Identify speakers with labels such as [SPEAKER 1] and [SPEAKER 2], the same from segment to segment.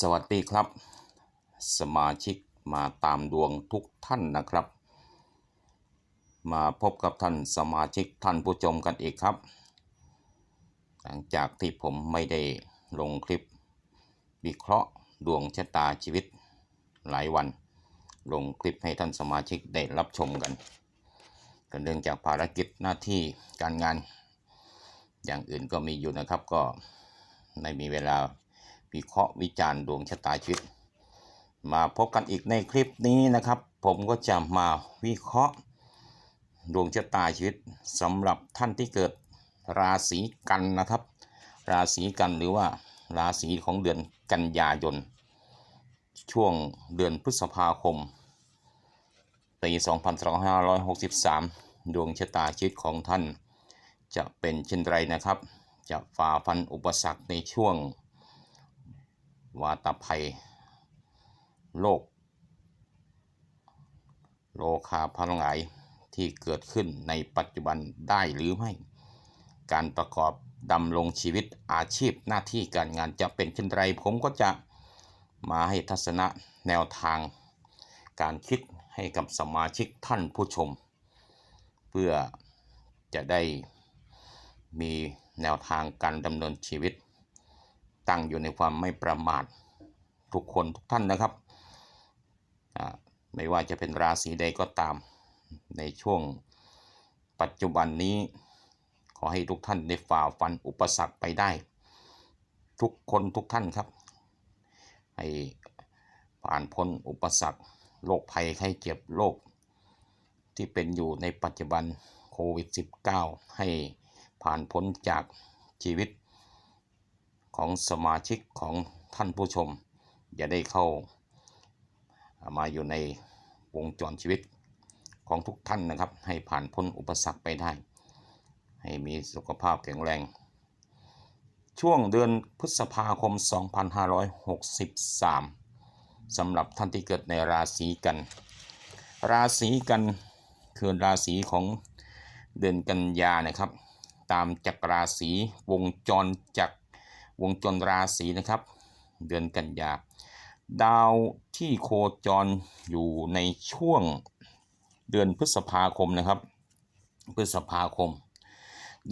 [SPEAKER 1] สวัสดีครับ สมาชิกมาตามดวงทุกท่านนะครับ มาพบกับท่านสมาชิกท่านผู้ชมกันอีกครับ หลังจากที่ผมไม่ได้ลงคลิป วิเคราะห์ดวงชะตาชีวิตหลายวัน ลงคลิปให้ท่านสมาชิกได้รับชมกันก็เนื่องจากภารกิจหน้าที่การงาน อย่างอื่นก็มีอยู่นะครับก็ไม่มีเวลา วิเคราะห์วิจารณ์ดวงชะตาชีวิต มาพบกันอีกในคลิปนี้นะครับ ผมก็จะมาวิเคราะห์ดวงชะตาชีวิตสำหรับท่านที่เกิดราศีกันนะครับ ราศีกันหรือว่าราศีของเดือนกันยายน ช่วงเดือนพฤษภาคมปี2563 ดวงชะตาชีวิตของท่าน จะเป็นเช่นไรนะครับ จะฝ่าฟันอุปสรรคในช่วง วาตภัยโลกโลคาพลังไหลที่เกิดขึ้นในปัจจุบันได้หรือไม่ การประกอบดำรงชีวิตอาชีพหน้าที่การงานจะเป็นเช่นไร ผมก็จะมาให้ทัศนะแนวทาง การคิดให้กับสมาชิกท่านผู้ชม เพื่อจะได้มีแนวทางการดำเนินชีวิต ตั้งอยู่ในความไม่ประมาททุกคนทุกท่านนะครับ ไม่ว่าจะเป็นราศีใดก็ตาม ในช่วงปัจจุบันนี้ ขอให้ทุกท่านได้ฝ่าฟันอุปสรรคไปได้ ทุกคนทุกท่านครับ ให้ผ่านพ้นอุปสรรคโรคภัยไข้เจ็บโรคที่เป็นอยู่ในปัจจุบันโควิด -19 ให้ผ่านพ้นจากชีวิต ของสมาชิกของท่านผู้ชม อย่าได้เข้ามาอยู่ในวงจรชีวิตของทุกท่านนะครับ ให้ผ่านพ้นอุปสรรคไปได้ ให้มีสุขภาพแข็งแรง ช่วงเดือนพฤษภาคม 2563สำหรับท่านที่เกิดในราศีกัน ราศีกันคือราศีของเดือนกันยานะครับ ตามจักรราศีวงจรจักร วงจรราศีนะครับ เดือนกันยาดาวที่โคจรอยู่ในช่วงเดือนพฤษภาคมนะครับ พฤษภาคม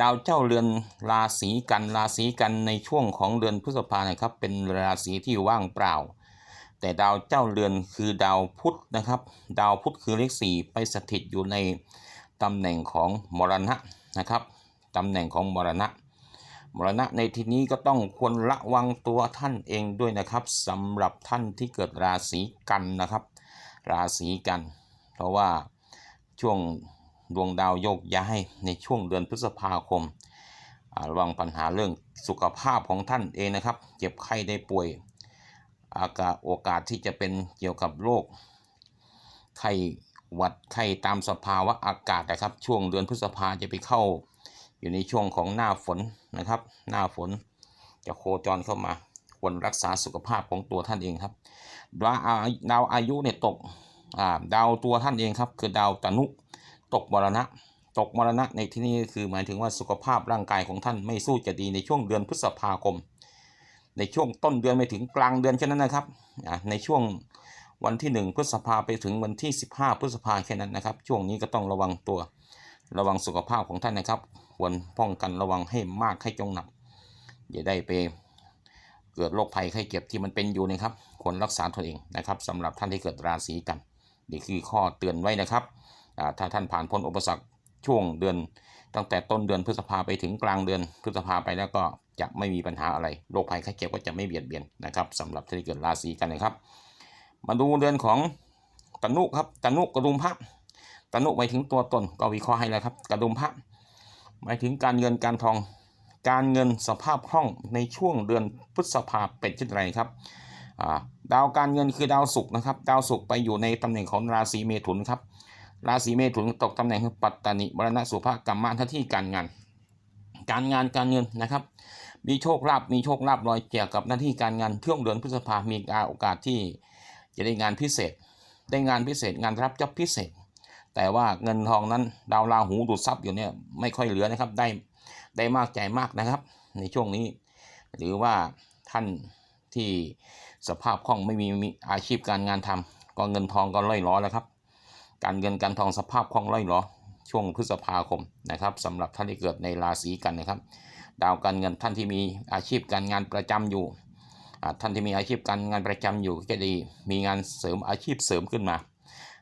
[SPEAKER 1] ดาวเจ้าเรือนราศีกันราศีกันในช่วงของเดือนพฤษภานะครับ เป็นราศีที่ว่างเปล่า แต่ดาวเจ้าเรือนคือดาวพุธนะครับ ดาวพุธคือเลขสี่ไปสถิตอยู่ในตำแหน่งของมรณะนะครับตำแหน่งของมรณะ มรณะในที่นี้ก็ต้องควรระวังตัวท่านเองด้วยนะครับสำหรับท่านที่เกิดราศีกันนะครับ ราศีกัน เพราะว่าช่วงดวงดาวโยกย้ายในช่วงเดือนพฤษภาคมระวังปัญหาเรื่องสุขภาพของท่านเองนะครับ เจ็บไข้ได้ป่วยอากาศโอกาสที่จะเป็นเกี่ยวกับโรคไข้หวัดไข้ตามสภาวะอากาศนะครับ ช่วงเดือนพฤษภาจะไปเข้า อยู่ในช่วงของหน้าฝนนะครับ หน้าฝนจะโคจรเข้ามาควรรักษาสุขภาพของตัวท่านเองครับ ดาวอาดาวอายุเนี่ยตกาดาวตัวท่านเองครับ คือดาวตนุตกมรณะ ตกมรณะในที่นี้คือหมายถึงว่าสุขภาพร่างกายของท่านไม่สู้จะดีในช่วงเดือนพฤษภาคม ในช่วงต้นเดือนไปถึงกลางเดือนแค่นั้นนะครับในช่วงวันที่ 1 พฤษภาไปถึงวันที่ 15 พฤษภาแค่นั้นนะครับ ช่วงนี้ก็ต้องระวังตัวระวังสุขภาพของท่านนะครับ ควรป้องกันระวังให้มากให้จงหนักอย่าได้ไปเกิดโรคภัยไข้เจ็บที่มันเป็นอยู่นะครับควรรักษาตัวเองนะครับสำหรับท่านที่เกิดราศีกันนี่คือข้อเตือนไว้นะครับถ้าท่านผ่านพ้นอุปสรรคช่วงเดือน ตั้งแต่ต้นเดือนพฤษภาไปถึงกลางเดือนพฤษภาไปแล้วก็จะไม่มีปัญหาอะไรโรคภัยไข้เจ็บก็จะไม่เบียดเบียนนะครับสำหรับท่านที่เกิดราศีกันนะครับ มาดูเดือนของตนุครับตนุกระดุมพระตนุหมายถึงตัวตนก็วิเคราะห์ให้แล้วครับกระดุมพระ หมายถึงการเงินการทอง การเงินสภาพคล่องในช่วงเดือนพฤษภาเป็นเช่นไรครับดาวการเงินคือดาวศุกร์นะครับ ดาวศุกร์ไปอยู่ในตำแหน่งของราศีเมถุนครับ ราศีเมถุนตกตำแหน่งคือปัตตานิมรณะสุภกรรมะหน้าที่การงาน การงานการเงินนะครับ มีโชคลาภมีโชคลาภลอยเกี่ยวกับหน้าที่การงานช่วงเดือนพฤษภามีโอกาสที่จะได้งานพิเศษ ได้งานพิเศษงานรับจ็อบพิเศษ แต่ว่าเงินทองนั้นดาวราหูดูดซับอยู่เนี่ยไม่ค่อยเหลือนะครับ ได้ได้มากใจมากนะครับ ในช่วงนี้ หรือว่าท่านที่สภาพคล่องไม่มีมีอาชีพการงานทำก็เงินทองก็ล่อยล้อแล้วครับ การเงินการทองสภาพคล่องล่อยล้อช่วงพฤษภาคมนะครับสำหรับท่านที่เกิดในราศีกันนะครับ ดาวการเงินท่านที่มีอาชีพการงานประจำอยู่ท่านที่มีอาชีพการงานประจำอยู่ก็จะดีมีงานเสริมอาชีพเสริมขึ้นมา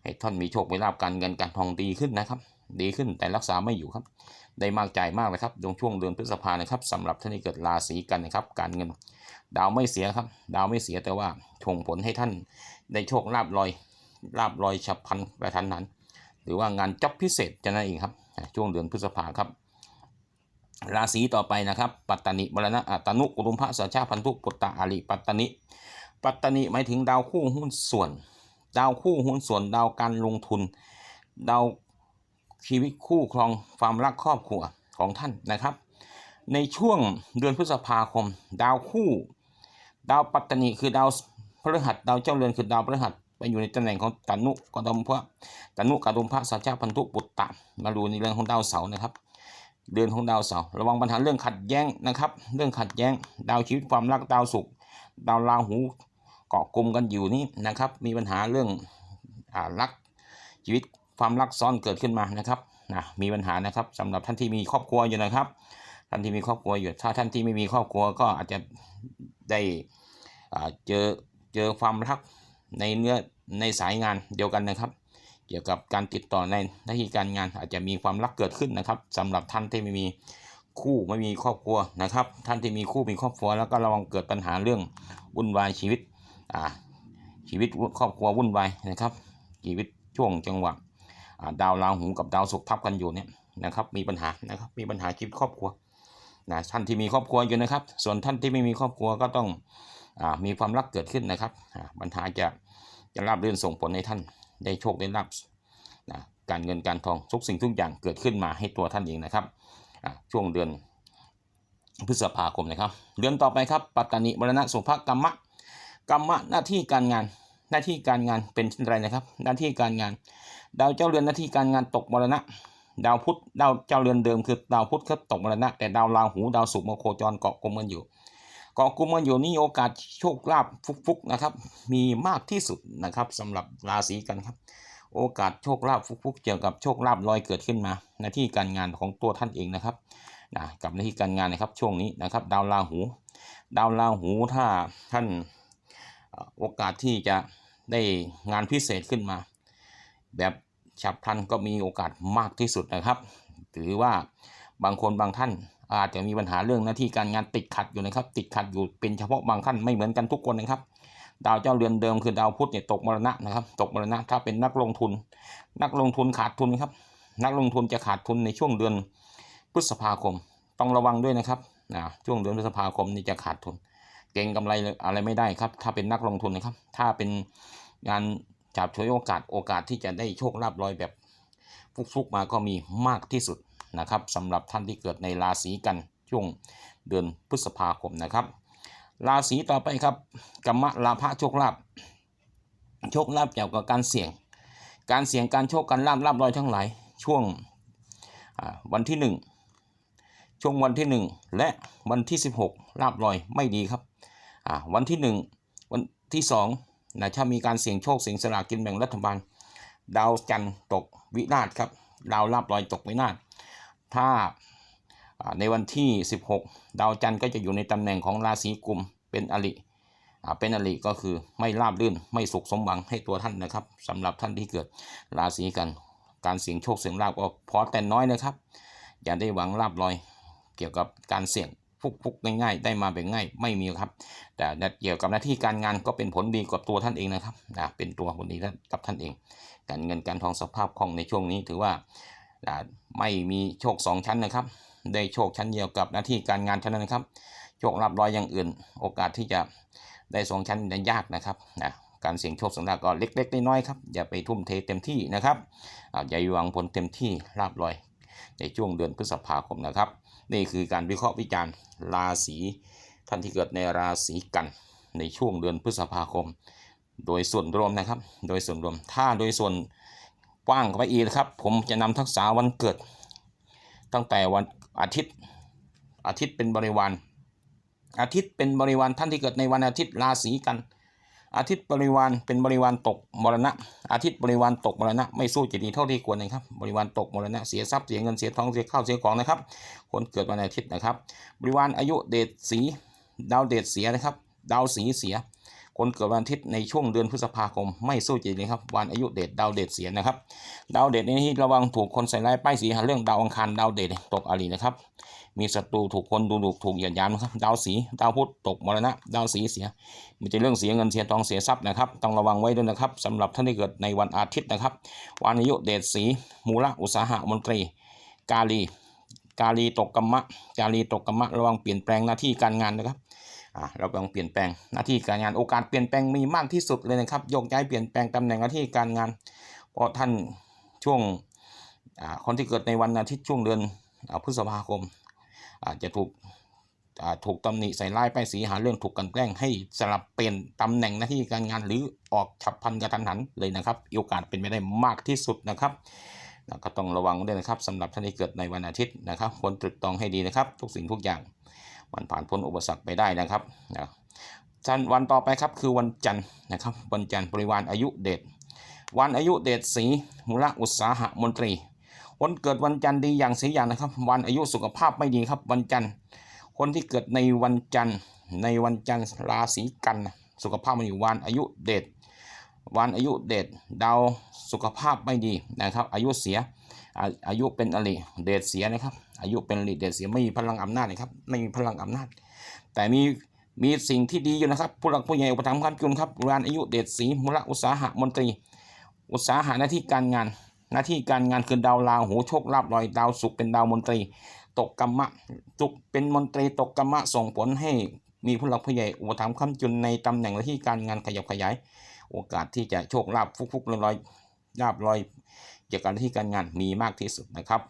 [SPEAKER 1] ให้ท่านมีโชคมีลาภการเงินการทองดีขึ้นนะครับ ดีขึ้นแต่รักษาไม่อยู่ครับ ได้มากจ่ายมากเลยครับในช่วงเดือนพฤษภานะครับสำหรับท่านที่เกิดราศีกันนะครับ การเงิน ดาวไม่เสียครับ ดาวไม่เสียแต่ว่าส่งผลให้ท่านได้โชคลาภลอยลาบลอยฉับพลันกระทันหันหรือว่างานจ็อบพิเศษจะนั่นเองครับ ช่วงเดือนพฤษภาครับราศีต่อไปนะครับ ปัตตานิมรณะอัตนุกุรุมพระสัชชาพันธุปุตตะอาริปัตตานิ ปัตตานิหมายถึงดาวคู่หุ้นส่วน ดาวคู่หุ้นส่วนดาวการลงทุน ดาวชีวิตคู่ครองความรักครอบครัวของท่านนะครับ ในช่วงเดือนพฤษภาคม ดาวคู่ ดาวปัตตานีคือดาวพฤหัสดาวเจ้าเรือนคือดาวพฤหัสไปอยู่ในตำแหน่งของตนุกดมพระตนุกดมพระสัจจพันธุปุตตะมาดูในเรื่องของดาวเสาร์นะครับ เดือนของดาวเสาร์ระวังปัญหาเรื่องขัดแย้งนะครับ เรื่องขัดแย้ง ดาวชีวิตความรักดาวศุกร์ดาวราหู เกาะกลุ่มกันอยู่นี่นะครับ มีปัญหาเรื่องอรักชีวิตความรักซ้อนเกิดขึ้นมานะครับนะมีปัญหานะครับสำหรับท่านที่มีครอบครัวอยู่นะครับ ท่านที่มีครอบครัวอยู่ถ้าท่านที่ไม่มีครอบครัวก็อาจจะได้เจอเจอความรักในเนื้อในสายงานเดียวกันนะครับ เกี่ยวกับการติดต่อในหน้าที่การงานอาจจะมีความรักเกิดขึ้นนะครับสำหรับท่านที่ไม่มีคู่ไม่มีครอบครัวนะครับ ท่านที่มีคู่มีครอบครัวแล้วก็ระวังเกิดปัญหาเรื่องวุ่นวายชีวิต ชีวิตครอบครัววุ่นวายนะครับ ชีวิตช่วงจังหวะดาวราหูกับดาวศุกร์ทับกันอยู่เนี่ยนะครับ มีปัญหานะครับ มีปัญหาชีวิตครอบครัวนะท่านที่มีครอบครัวอยู่นะครับ ส่วนท่านที่ไม่มีครอบครัวก็ต้องอมีความรักเกิดขึ้นนะครับปัญหาจะจะราบรื่นส่งผลให้ท่านได้โชคได้ลาบนะการเงินการทองทุกสิ่งทุกอย่างเกิดขึ้นมาให้ตัวท่านเองนะครับช่วงเดือนพฤษภาคมนะครับ เดือนต่อไปครับ ปัตตานิมรณะสุภกรรมะ กรรมะหน้าที่การงาน หน้าที่การงานเป็นเช่นไรนะครับ หน้าที่การงาน ดาวเจ้าเรือนหน้าที่การงานตกมรณะ ดาวพุธดาวเจ้าเรือนเดิมคือดาวพุธครับตกมรณะ แต่ดาวราหูดาวศุกร์มาโคจรเกาะกลุ่มกันอยู่เกาะกลุ่มกันอยู่นี่โอกาสโชคลาภฟุกๆนะครับ มีมากที่สุดนะครับสำหรับราศีกันครับ โอกาสโชคลาภฟุกๆ เกี่ยวกับโชคลาภลอยเกิดขึ้นมาหน้าที่การงานของตัวท่านเองนะครับนะกับหน้าที่การงานนะครับช่วงนี้นะครับ ดาวราหู ดาวราหูถ้าท่าน โอกาสที่จะได้งานพิเศษขึ้นมา แบบฉับพลันก็มีโอกาสมากที่สุดนะครับถือว่าบางคนบางท่านอาจจะมีปัญหาเรื่องหน้าที่การงานติดขัดอยู่นะครับ ติดขัดอยู่เป็นเฉพาะบางท่านไม่เหมือนกันทุกคนนะครับ ดาวเจ้าเรือนเดิมคือดาวพุธเนี่ยตกมรณะนะครับ ตกมรณะถ้าเป็นนักลงทุน นักลงทุนขาดทุนครับ นักลงทุนจะขาดทุนในช่วงเดือนพฤษภาคม ต้องระวังด้วยนะครับนะช่วงเดือนพฤษภาคมนี่จะขาดทุน เก่งกำไรอะไรไม่ได้ครับ ถ้าเป็นนักลงทุนนะครับ ถ้าเป็นงานจับฉวยโอกาสโอกาสที่จะได้โชคลาภลอยแบบฟุกๆมาก็มีมากที่สุดนะครับสำหรับท่านที่เกิดในราศีกันช่วงเดือนพฤษภาคมนะครับ ราศีต่อไปครับกรรมะลาภะโชคลาภโชคลาภเกี่ยวกับการเสี่ยง การเสี่ยงการโชคการลาบลาบลอยทั้งหลายช่วงวันที่หนึ่งช่วงวันที่หนึ่งและวันที่สิบหกลาบลอยไม่ดีครับ อ่าวันที่หนึ่งวันที่สองนะถ้ามีการเสี่ยงโชคเสี่ยงสลากกินแบ่งรัฐบาล ดาวจันทร์ตกวินาศครับดาวลาบลอยตกวินาศถ้าในวันที่ 16 ดาวจันทร์ก็จะอยู่ในตำแหน่งของราศีกุมเป็นอริเป็นอริก็คือไม่ราบรื่นไม่สุขสมหวังให้ตัวท่านนะครับสำหรับท่านที่เกิดราศีกัน การเสี่ยงโชคเสี่ยงลาบก็พอแต่น้อยนะครับ อย่าได้หวังลาบลอย เกี่ยวกับการเสี่ยง ฟุกๆง่ายๆได้มาแบบง่ายไม่มีครับ แต่เกี่ยวกับหน้าที่การงานก็เป็นผลดีกับตัวท่านเองนะครับนะเป็นตัวผลดีกับท่านเอง การเงินการทองสภาพคล่องในช่วงนี้ถือว่าไม่มีโชคสองชั้นนะครับ ได้โชคชั้นเดียวกับหน้าที่การงานเท่านั้นนะครับ โชคลาภลอยอย่างอื่น โอกาสที่จะได้สองชั้นนั้นยากนะครับนะการเสี่ยงโชคสังดาก็เล็กๆน้อยๆครับอย่าไปทุ่มเทเต็มที่นะครับอย่าหวังผลเต็มที่ลาบลอยในช่วงเดือนพฤษภาคมนะครับ นี่คือการวิเคราะห์วิจารณ์ราศีท่านที่เกิดในราศีกันในช่วงเดือนพฤษภาคม โดยส่วนรวมนะครับ โดยส่วนรวม ถ้าโดยส่วนกว้างเข้าไปอีกนะครับ ผมจะนำทักษะวันเกิด ตั้งแต่วันอาทิตย์ อาทิตย์เป็นบริวาร อาทิตย์เป็นบริวารท่านที่เกิดในวันอาทิตย์ราศีกัน อาทิตย์บริวารเป็นบริวารตกมรณะ อาทิตย์บริวารตกมรณะไม่สู้จิตดีเท่าที่ควรนะครับ บริวารตกมรณะเสียทรัพย์เสียเงินเสียทองเสียข้าวเสียของนะครับ คนเกิดวันอาทิตย์นะครับ บริวารอายุเดชสีดาวเดชเสียนะครับ ดาวสีเสีย คนเกิดวันอาทิตย์ในช่วงเดือนพฤษภาคม ไม่สู้จิตเลยครับวันอายุเดชดาวเดชเสียนะครับ ดาวเดชในที่ระวังถูกคนใส่ร้ายป้ายสีหาเรื่องดาวอังคารดาวเดชตกอรินะครับ มีศัตรูถูกคนดูถูกถูกเหยียดหยามนะครับ ดาวสีดาวพุธตกมรณะ ดาวสีเสียมีแต่เรื่องเสียเงินเสียทองเสียทรัพย์นะครับ ต้องระวังไว้ด้วยนะครับสำหรับท่านที่เกิดในวันอาทิตย์นะครับวันอายุเดชสีมูละอุตสาหะมนตรี กาลี กาลีตกกรรมะ กาลีตกกรรมะ ระวังเปลี่ยนแปลงหน้าที่การงานนะครับอ่าเรากำลังเปลี่ยนแปลงหน้าที่การงานโอกาสเปลี่ยนแปลงมีมากที่สุดเลยนะครับโยกย้ายเปลี่ยนแปลงตำแหน่งหน้าที่การงานเพราะท่านช่วงอ่าคนที่เกิดในวันอาทิตย์ช่วงเดือนอ่าพฤษภาคม อาจจะถูกถูกตำหนิใส่ร้ายป้ายสีหาเรื่องถูกกันแกล้งให้สลับเปลี่ยนตำแหน่งหน้าที่การงานหรือออกฉับพลันกระทันหันเลยนะครับโอกาสเป็นไปได้มากที่สุดนะครับก็ต้องระวังด้วยนะครับสำหรับท่านที่เกิดในวันอาทิตย์นะครับควรตรึกตรองให้ดีนะครับ ทุกสิ่งทุกอย่างมันผ่านพ้นอุปสรรคไปได้นะครับนะท่านวันต่อไปครับคือวันจันทร์นะครับวันจันทร์บริวารอายุเดชวันอายุเดชสีมูลอุตสาหะมนตรี คนเกิดวันจันทร์ดีอย่างสีอย่างนะครับ วันอายุสุขภาพไม่ดีครับ วันจันทร์ คนที่เกิดในวันจันทร์ ในวันจันทร์ราศีกันสุขภาพไม่ดีวันอายุเดชวันอายุเดชดาวสุขภาพไม่ดีนะครับ อายุเสียอายุเป็นอริเดชเสียนะครับ อายุเป็นอริเดชเสียไม่มีพลังอำนาจนะครับไม่มีพลังอำนาจ แต่มีมีสิ่งที่ดีอยู่นะครับ ผู้หลักผู้ใหญ่อุปถัมภ์คำจุนครับวันอายุเดชสีมูลอุตสาหะมนตรี อุตสาหะหน้าที่การงาน หน้าที่การงานคือดาวราหูโชคลาภลอยดาวศุกร์เป็นดาวมนตรี ตกกรรมะศุกเป็นมนตรีตกกรรมะส่งผลให้มีผู้หลักผู้ใหญ่อุปถัมภ์คำจุนในตำแหน่งหน้าที่การงานขยับขยาย โอกาสที่จะโชคลาภฟุกๆลอยๆลาบลอยเกี่ยวกับหน้าที่การงานมีมากที่สุดนะครับ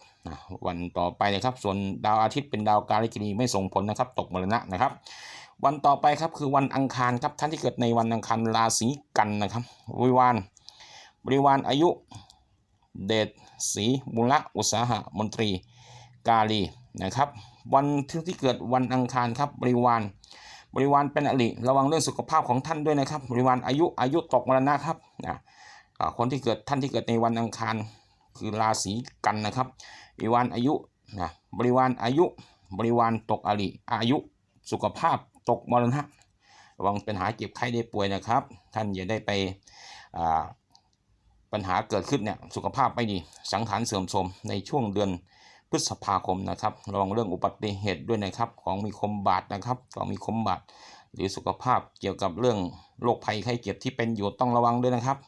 [SPEAKER 1] วันต่อไปนะครับ ส่วนดาวอาทิตย์เป็นดาวการกินีไม่ส่งผลนะครับ ตกมรณะนะครับ วันต่อไปครับคือวันอังคารครับท่านที่เกิดในวันอังคารราศีกันนะครับบริวารบริวารอายุ เดชศรีมูลอุตสาหะมนตรีกาลีนะครับวันที่เกิดวันอังคารครับบริวาร บริวารเป็นอริระวังเรื่องสุขภาพของท่านด้วยนะครับ บริวารอายุอายุตกมรณะครับนะคนที่เกิดท่านที่เกิดในวันอังคารคือราศีกันนะครับ บริวารอายุนะบริวารอายุ บริวารตกอริอายุสุขภาพตกมรณะระวังเป็นหาเจ็บไข้ได้ป่วยนะครับ ท่านอย่าได้ไปอ่า ปัญหาเกิดขึ้นเนี่ยสุขภาพไม่ดี สังขารเสื่อมโทรมในช่วงเดือนพฤษภาคมนะครับระวังเรื่องอุบัติเหตุด้วยนะครับ ของมีคมบาดนะครับของมีคมบาดหรือสุขภาพเกี่ยวกับเรื่องโรคภัยไข้เจ็บที่เป็นอยู่ต้องระวังด้วยนะครับ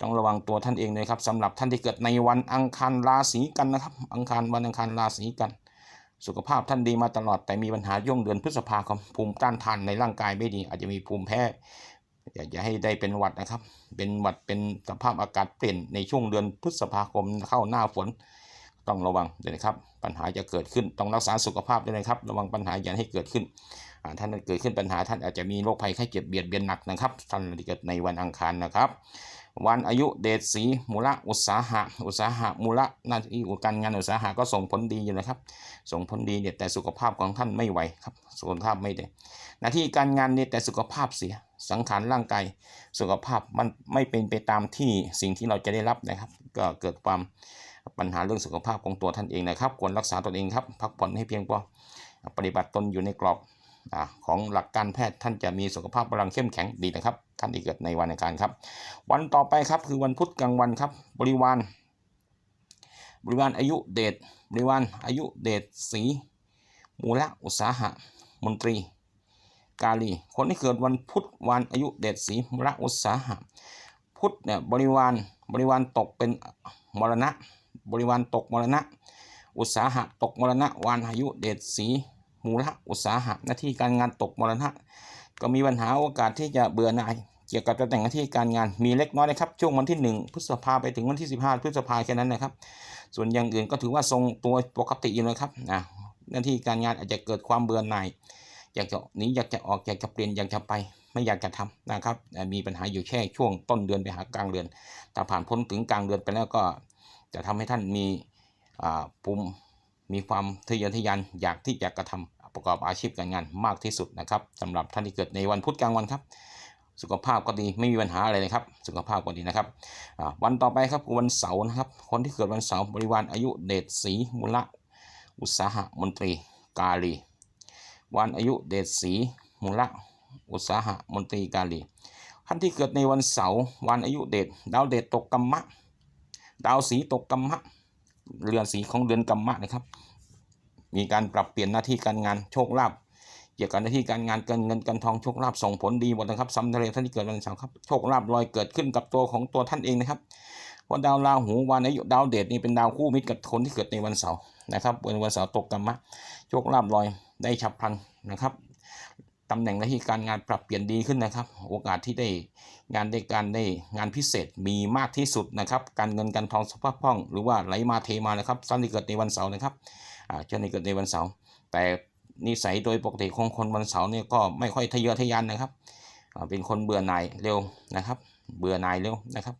[SPEAKER 1] ต้องระวังตัวท่านเองเลยครับสำหรับท่านที่เกิดในวันอังคารราศีกันนะครับ อังคารวันอังคารราศีกัน สุขภาพท่านดีมาตลอดแต่มีปัญหาย่งเดือนพฤษภาคมภูมิต้านทานในร่างกายไม่ดี อาจจะมีภูมิแพ้ อยากจะให้ได้เป็นหวัดนะครับ เป็นหวัดเป็นสภาพอากาศเปลี่ยนในช่วงเดือนพฤษภาคมเข้าหน้าฝน ต้องระวังด้วยนะครับ ปัญหาจะเกิดขึ้นต้องรักษาสุขภาพด้วยนะครับ ระวังปัญหาอย่าให้เกิดขึ้นอ่าท่านเกิดขึ้นปัญหาท่านอาจจะมีโรคภัยไข้เจ็บเบียดเบียนหนักนะครับท่านเกิดในวันอังคารนะครับ วันอายุเดชสีมูละอุตสาหะ อุตสาหะมูลหน้าที่การงานอุตสาหะก็ส่งผลดีอยู่นะครับ ส่งผลดีเนี่ยแต่สุขภาพของท่านไม่ไหวครับ สุขภาพไม่ได้หน้าที่การงานเนี่ยแต่สุขภาพเสีย สังขารร่างกายสุขภาพมันไม่เป็นไปตามที่สิ่งที่เราจะได้รับนะครับ ก็เกิดความปัญหาเรื่องสุขภาพของตัวท่านเองนะครับ ควรรักษาตนเองครับ พักผ่อนให้เพียงพอ ปฏิบัติตนอยู่ในกรอบของหลักการแพทย์ท่านจะมีสุขภาพพลังเข้มแข็งดีนะครับ ท่านที่เกิดในวันอังคารครับ วันต่อไปครับคือวันพุธกลางวันครับ บริวาร บริวารอายุเดชบริวารอายุเดชสีมูลอุตสาหะ มนตรี กาลี คนที่เกิดวันพุธวันอายุเดชสีมูลอุตสาหะ พุธเนี่ยบริวารบริวารตกเป็นมรณะ บริวารตกมรณะ อุตสาหะตกมรณะวันอายุเดชสีมูลอุตสาหะหน้าที่การงานตกมรณะ ก็มีปัญหาโอกาสที่จะเบื่อหน่าย เกี่ยวกับตำแหน่งหน้าที่การงานมีเล็กน้อยนะครับ ช่วงวันที่ 1 พฤษภาไปถึงวันที่ 15 พฤษภาแค่นั้นนะครับ ส่วนอย่างอื่นก็ถือว่าทรงตัวปกติอยู่นะครับนะหน้าที่การงานอาจจะเกิดความเบื่อหน่ายอยากจะหนีอยากจะออกอยากจะเปลี่ยนอยากจะไปไม่อยากจะทำนะครับ มีปัญหาอยู่แค่ช่วงต้นเดือนไปหากลางเดือนแต่ผ่านพ้นถึงกลางเดือนไปแล้วก็ จะทำให้ท่านมีอ่าภูมิมีความทะเยอทะยานอยากที่จะกระทำ ประกอบอาชีพการงานมากที่สุดนะครับสำหรับท่านที่เกิดในวันพุธกลางวันครับ สุขภาพก็ดีไม่มีปัญหาอะไรเลยครับ สุขภาพก็ดีนะครับวันต่อไปครับวันเสาร์นะครับ คนที่เกิดวันเสาร์บริวารอายุเดชศรีมุละ อุตสาหมนตรีกาลี วันอายุเดชศรีมุละ อุตสาหมนตรีกาลีท่านที่เกิดในวันเสาร์วันอายุเดชดาวเดชตกกัมมะ ดาวสีตกกัมมะ เรือนสีของเดือนกัมมะนะครับ มีการปรับเปลี่ยนหน้าที่การงานโชคลาภเกี่ยวกับหน้าที่การงานการเงินการทองโชคลาภส่งผลดีหมดนะครับสำหรับท่านที่เกิดวันเสาร์ครับโชคลาภลอยเกิดขึ้นกับตัวของตัวท่านเองนะครับเพราะดาวราหูวันอายุดาวเดชนี่เป็นดาวคู่มิตรกับคนที่เกิดในวันเสาร์นะครับวันวันเสาร์ตกกัมมะโชคลาภลอยได้ฉับพลันนะครับตำแหน่งหน้าที่การงานปรับเปลี่ยนดีขึ้นนะครับ โอกาสที่ได้งานได้การได้งานพิเศษมีมากที่สุดนะครับ การเงินการทองสภาพคล่อง หรือว่าไหลมาเทมานะครับท่านที่เกิดในวันเสาร์นะครับ เจ้านี่เกิดในวันเสาร์แต่นิสัยโดยปกติของคนวันเสาร์เนี่ยก็ไม่ค่อยทะเยอทะยานนะครับอ่าเป็นคนเบื่อหน่ายเร็วนะครับ เบื่อหน่ายเร็วนะครับ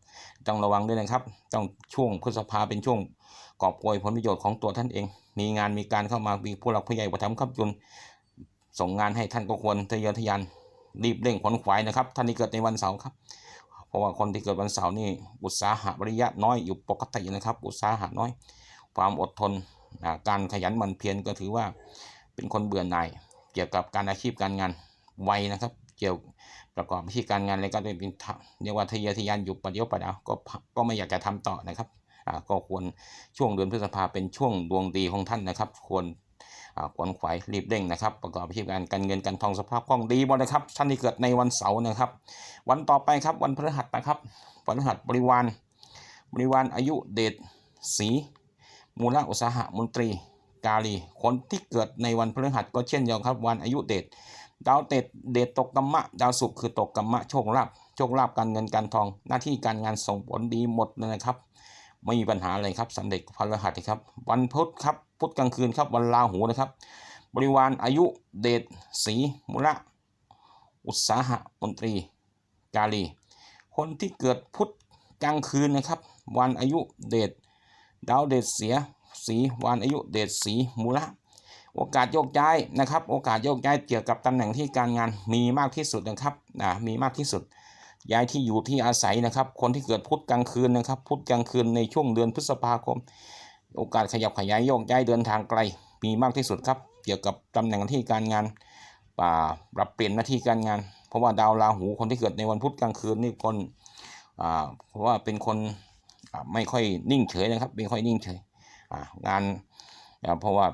[SPEAKER 1] ต้องระวังด้วยนะครับ ต้องช่วงพฤษภาเป็นช่วงกอบโกยผลประโยชน์ของตัวท่านเอง มีงานมีการเข้ามามีผู้หลักผู้ใหญ่ประทับครับจุนส่งงานให้ท่านก็ควรทะเยอทะยานรีบเร่งขวนขวายนะครับ ท่านที่เกิดในวันเสาร์ครับ เพราะว่าคนที่เกิดวันเสาร์นี่อุตสาหะวิริยะน้อยอยู่ปกตินะครับ อุตสาหะน้อย ความอดทน อ่าการขยันหมั่นเพียรก็ถือว่าเป็นคนเบื่อหน่ายเกี่ยวกับการอาชีพการงานไวนะครับ เกี่ยวประกอบอาชีพการงานอะไรก็เป็นเรียกว่าทะเยอทะยานอยู่ประเดี๋ยวประดาวก็ก็ไม่อยากจะทำต่อนะครับก็ควรช่วงเดือนพฤษภาเป็นช่วงดวงดีของท่านนะครับ ควรอ่าควรขวายรีบเร่งนะครับ ประกอบอาชีพการการเงินการทองสภาพคล่องดีหมดนะครับท่านที่เกิดในวันเสาร์นะครับ วันต่อไปครับวันพฤหัสนะครับวันพฤหัสบริวารบริวารอายุเดชสี มูลอุตสาหะมนตรี กาลี คนที่เกิดในวันพฤหัสก็เช่นเดียวครับ วันอายุเดชดาวเดชเดชตกกัมมะ ดาวศุกร์คือตกกัมมะโชคลาภโชคลาภการเงินการทอง หน้าที่การงานส่งผลดีหมดเลยนะครับ ไม่มีปัญหาอะไรครับสำเร็จพฤหัสครับ วันพุธครับพุธกลางคืนครับวันลาหูนะครับ บริวารอายุเดชสีมุระอุตสาหะมนตรี กาลี คนที่เกิดพุธกลางคืนนะครับ วันอายุเดช ดาวเดชเสียสีวันอายุเดชสีมูละโอกาสโยกย้ายนะครับ โอกาสโยกย้ายเกี่ยวกับตำแหน่งที่การงานมีมากที่สุดนะครับนะมีมากที่สุด ย้ายที่อยู่ที่อาศัยนะครับ คนที่เกิดพุธกลางคืนนะครับพุธกลางคืนในช่วงเดือนพฤษภาคม โอกาสขยับขยายโยกย้ายเดินทางไกล มีมากที่สุดครับ เกี่ยวกับตำแหน่งที่การงานป่าปรับเปลี่ยนหน้าที่การงาน เพราะว่าดาวราหูคนที่เกิดในวันพุธกลางคืนนี่คนอ่าเพราะว่าเป็นคน ไม่ค่อยนิ่งเฉยนะครับ ไม่ค่อยนิ่งเฉยอ่างานเพราะว่า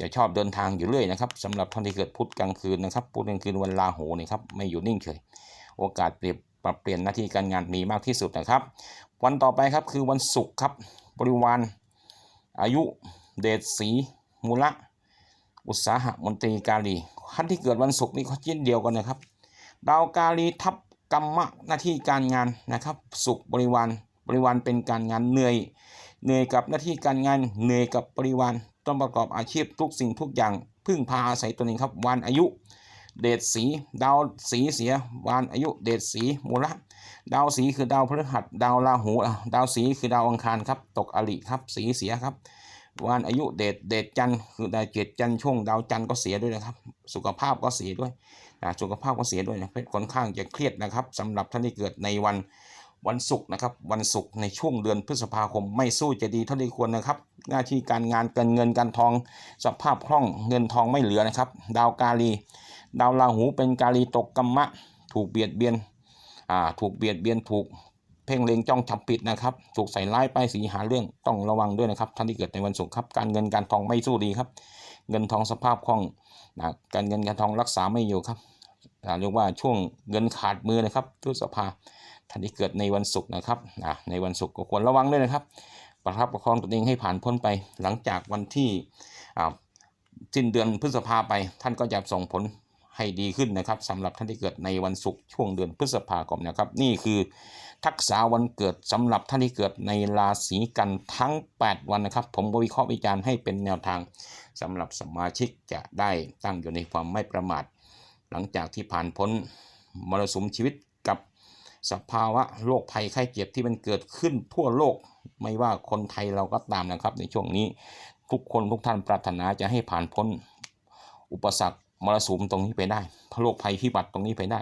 [SPEAKER 1] จะชอบเดินทางอยู่เรื่อยนะครับสำหรับท่านที่เกิดพุธกลางคืนนะครับพุธกลางคืนวันราหูนี่ครับไม่อยู่นิ่งเฉย โอกาสเปรียบปรับเปลี่ยนหน้าที่การงานมีมากที่สุดนะครับ วันต่อไปครับคือวันศุกร์ครับบริวารอายุเดชศรีมูละ อุตสาหมนตรีกาลีท่านที่เกิดวันศุกร์นี่เขาเช่นเดียวกันนะครับ ดาวกาลีทับกรรมะหน้าที่การงานนะครับ สุขบริวาร บริวารเป็นการงานเหนื่อย เหนื่อยกับหน้าที่การงานเหนื่อยกับบริวารต้องประกอบอาชีพทุกสิ่งทุกอย่าง พึ่งพาอาศัยตัวเองครับวันอายุ เดชสี ดาวสีเสียวันอายุ เดชสีมูละดาวสีคือดาวพฤหัสดาวราหูดาวสีคือดาวอังคารครับ ตกอริครับ สีเสียครับวันอายุเดชเดชจันคือดาวเจ็ดจันช่วงดาวจันก็เสียด้วยนะครับ สุขภาพก็เสียด้วยนะสุขภาพก็เสียด้วยนะเป็นค่อนข้างจะเครียดนะครับสำหรับท่านที่เกิดในวัน วันศุกร์นะครับวันศุกร์ในช่วงเดือนพฤษภาคมไม่สู้จะดีเท่าที่ควรนะครับ หน้าที่การงานการเงินการทองสภาพคล่องเงินทองไม่เหลือนะครับ ดาวกาลี ดาวราหูเป็นกาลีตกกัมมะ ถูกเบียดเบียนอ่าถูกเบียดเบียนถูกเพ่งเล็งจ้องจับผิดนะครับถูกใส่ร้ายป้ายสีหาเรื่องต้องระวังด้วยนะครับท่านที่เกิดในวันศุกร์ครับการเงินการทองไม่สู้ดีครับ เงินทองสภาพคล่องนะการเงินการทองรักษาไม่อยู่ครับเรียกว่าช่วงเงินขาดมือนะครับพฤษภา ท่านที่เกิดในวันศุกร์นะครับในวันศุกร์ก็ควรระวังด้วยนะครับ ประคับประคองตัวเองให้ผ่านพ้นไป หลังจากวันที่สิ้นเดือนพฤษภาไป ท่านก็จะส่งผลให้ดีขึ้นนะครับสำหรับท่านที่เกิดในวันศุกร์ช่วงเดือนพฤษภาคมนะครับ นี่คือทักษะวันเกิดสำหรับท่านที่เกิดในราศีกันทั้ง 8 วันนะครับ ผมก็วิเคราะห์วิจารณ์ให้เป็นแนวทางสำหรับสมาชิกจะได้ตั้งอยู่ในความไม่ประมาท หลังจากที่ผ่านพ้นมรสุมชีวิต สภาวะโรคภัยไข้เจ็บที่มันเกิดขึ้นทั่วโลกไม่ว่าคนไทยเราก็ตามนะครับ ในช่วงนี้ทุกคนทุกท่านปรารถนาจะให้ผ่านพ้น อุปสรรคมรสุมตรงนี้ไปได้โรคภัยพิบัติตรงนี้ไปได้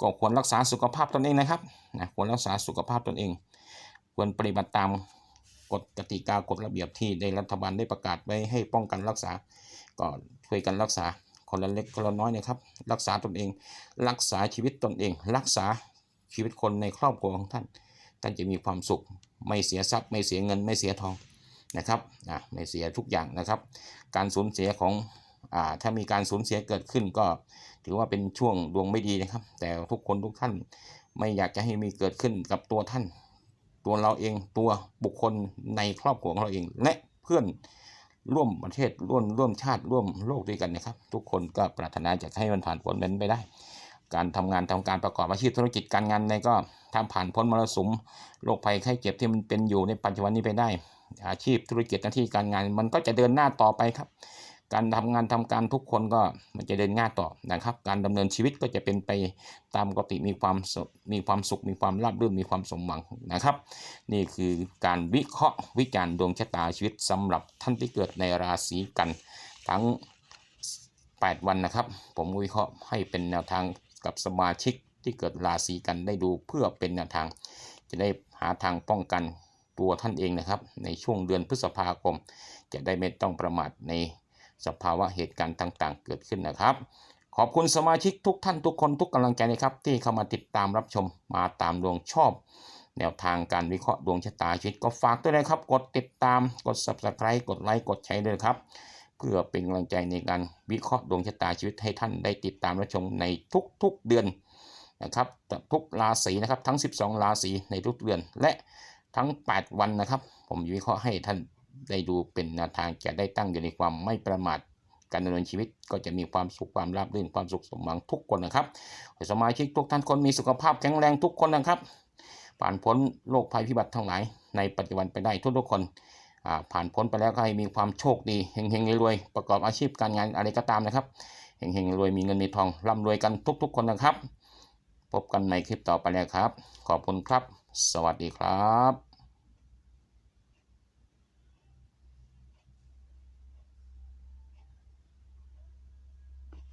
[SPEAKER 1] ก็ควรรักษาสุขภาพตนเองนะครับนะควรรักษาสุขภาพตนเอง ควรปฏิบัติตามกฎกติกากฎระเบียบที่ได้รัฐบาลได้ประกาศไว้ให้ป้องกันรักษาก็ช่วยกันรักษาคนละเล็กคนละน้อยนะครับ รักษาตนเอง รักษาชีวิตตนเอง รักษา ชีวิตคนในครอบครัวของท่าน ท่านจะมีความสุข ไม่เสียทรัพย์ ไม่เสียเงิน ไม่เสียทองนะครับอะไม่เสียทุกอย่างนะครับ การสูญเสียของอ่าถ้ามีการสูญเสียเกิดขึ้นก็ถือว่าเป็นช่วงดวงไม่ดีนะครับ แต่ทุกคนทุกท่านไม่อยากจะให้มีเกิดขึ้นกับตัวท่าน ตัวเราเองตัวบุคคลในครอบครัวของเราเอง และเพื่อนร่วมประเทศร่วมร่วมชาติร่วมโลกด้วยกันนะครับ ทุกคนก็ปรารถนาจะให้มันผ่านพ้นนั้นไปได้ การทำงานทำการประกอบอาชีพธุรกิจการงานในก็ทำผ่านพ้นมรสุมโรคภัยไข้เจ็บที่มันเป็นอยู่ในปัจจุบันนี้ไปได้ อาชีพธุรกิจหน้าที่การงาน มันก็จะเดินหน้าต่อไปครับ การทำงานทำการทุกคนก็มันจะเดินหน้าต่อนะครับ การดำเนินชีวิตก็จะเป็นไปตามปกติมีความสุขมีความสุขมีความราบรื่นมีความสมหวังนะครับ นี่คือการวิเคราะห์วิจารณ์ดวงชะตาชีวิตสำหรับท่านที่เกิดในราศีกันทั้ง8 วันนะครับ ผมวิเคราะห์ให้เป็นแนวทาง กับสมาชิกที่เกิดราศีกันได้ดูเพื่อเป็นแนวทาง จะได้หาทางป้องกันตัวท่านเองนะครับ ในช่วงเดือนพฤษภาคม จะได้ไม่ต้องประมาทในสภาวะเหตุการณ์ต่างๆ เกิดขึ้นนะครับ ขอบคุณสมาชิกทุกท่านทุกคนทุกกำลังใจนะครับที่เข้ามาติดตามรับชมมาตามดวงชอบ แนวทางการวิเคราะห์ดวงชะตาชีวิตก็ฝากด้วยนะครับ กดติดตามกด subscribe กดไลค์กดแชร์ด้วยครับ เพื่อเป็นกำลังใจในการวิเคราะห์ดวงชะตาชีวิตให้ท่านได้ติดตามรับชมในทุกๆเดือนนะครับทุกราศีนะครับทั้ง 12 ราศีในทุกเดือน และทั้ง 8 วันนะครับ ผมวิเคราะห์ให้ท่านได้ดูเป็นแนวทางจะได้ตั้งอยู่ในความไม่ประมาทการดำเนินชีวิตก็จะมีความสุขความราบรื่นความสุขสมหวังทุกคนนะครับสมาชิกทุกท่านคนมีสุขภาพแข็งแรงทุกคนนะครับ ผ่านพ้นโรคภัยพิบัติทั้งหลายในปัจจุบันไปได้ทุกๆคน ผ่านพ้นไปแล้วก็ให้มีความโชคดีเฮงๆรวยๆประกอบอาชีพการงานอะไรก็ตามนะครับเฮงๆรวยมีเงินมีทองร่ำรวยกันทุก ๆ คนนะครับ พบกันในคลิปต่อไปแล้วครับ ขอบคุณครับ สวัสดีครับ